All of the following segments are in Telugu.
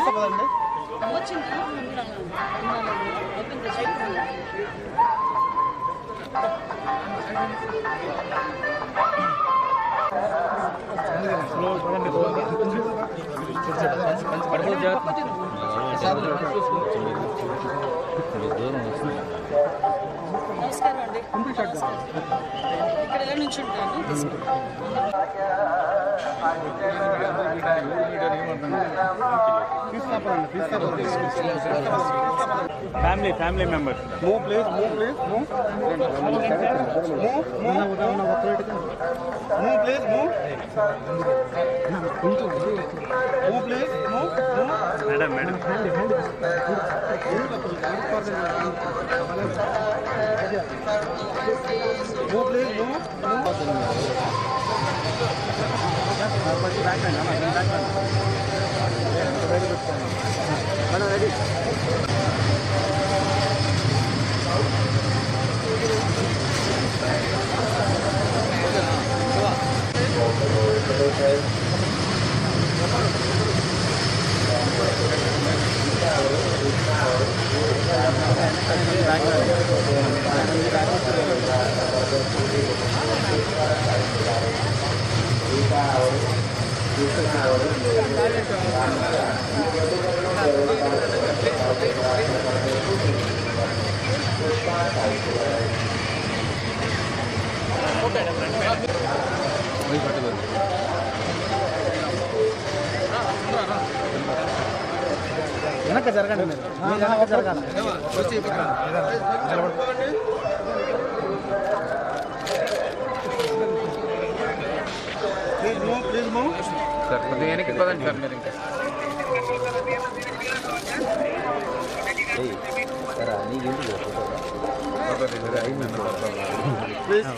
తీసుకోదండి కదండి నమస్కారం అండి. ఇక్కడ నుంచి ఉంటాను family family members move please move please move move move move please move move please move move madam madam move please Batman, Batman. Ready? వెనక జరగండి మీరు మీరు వెనక జరగాలి please move please move sir కొద్దిగా వెనక్కి పదండి సార్ మీరు ఇంకా please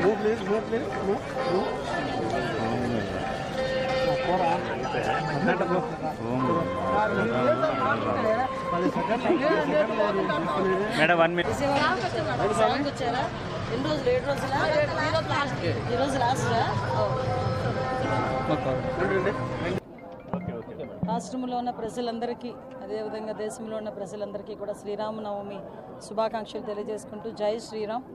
move please move please move move Madam one minute song వచ్చారా? ఎన్ని రోజులు ఏడు రోజులా? ఈ రోజు లాస్ట్? రాష్ట్రంలో ఉన్న ప్రజలందరికీ అదేవిధంగా దేశంలో ఉన్న ప్రజలందరికీ కూడా శ్రీరామనవమి శుభాకాంక్షలు తెలియజేసుకుంటూ జై శ్రీరామ్.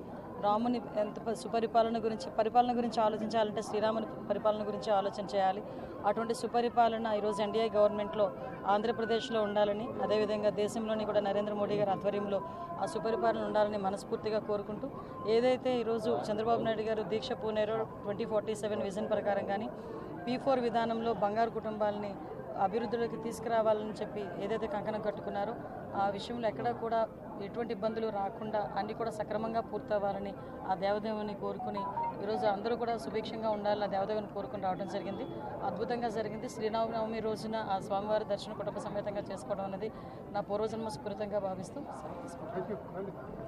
రాముని ఎంత సుపరిపాలన గురించి పరిపాలన గురించి ఆలోచించాలంటే శ్రీరాముని పరిపాలన గురించి ఆలోచన చేయాలి. అటువంటి సుపరిపాలన ఈరోజు ఎన్డీఏ గవర్నమెంట్లో ఆంధ్రప్రదేశ్లో ఉండాలని అదేవిధంగా దేశంలోని కూడా నరేంద్ర మోడీ గారి ఆధ్వర్యంలో ఆ సుపరిపాలన ఉండాలని మనస్ఫూర్తిగా కోరుకుంటూ ఏదైతే ఈరోజు చంద్రబాబు నాయుడు గారు దీక్ష పూనేరో ట్వంటీ ఫార్టీ సెవెన్ విజన్ ప్రకారం కానీ పీ ఫోర్ విధానంలో బంగారు కుటుంబాలని అభివృద్ధిలోకి తీసుకురావాలని చెప్పి ఏదైతే కంకణం కట్టుకున్నారో ఆ విషయంలో ఎక్కడా కూడా ఎటువంటి ఇబ్బందులు రాకుండా అన్నీ కూడా సక్రమంగా పూర్తవ్వాలని ఆ దేవదేవుని కోరుకుని ఈరోజు అందరూ కూడా సుభిక్షంగా ఉండాలని ఆ దేవదేవుని కోరుకుని రావడం జరిగింది. అద్భుతంగా జరిగింది. శ్రీరామనవమి రోజున ఆ స్వామివారి దర్శనం కుటుంబ సమేతంగా చేసుకోవడం అనేది నా పూర్వజన్మ స్ఫూర్తంగా భావిస్తూ సెలవు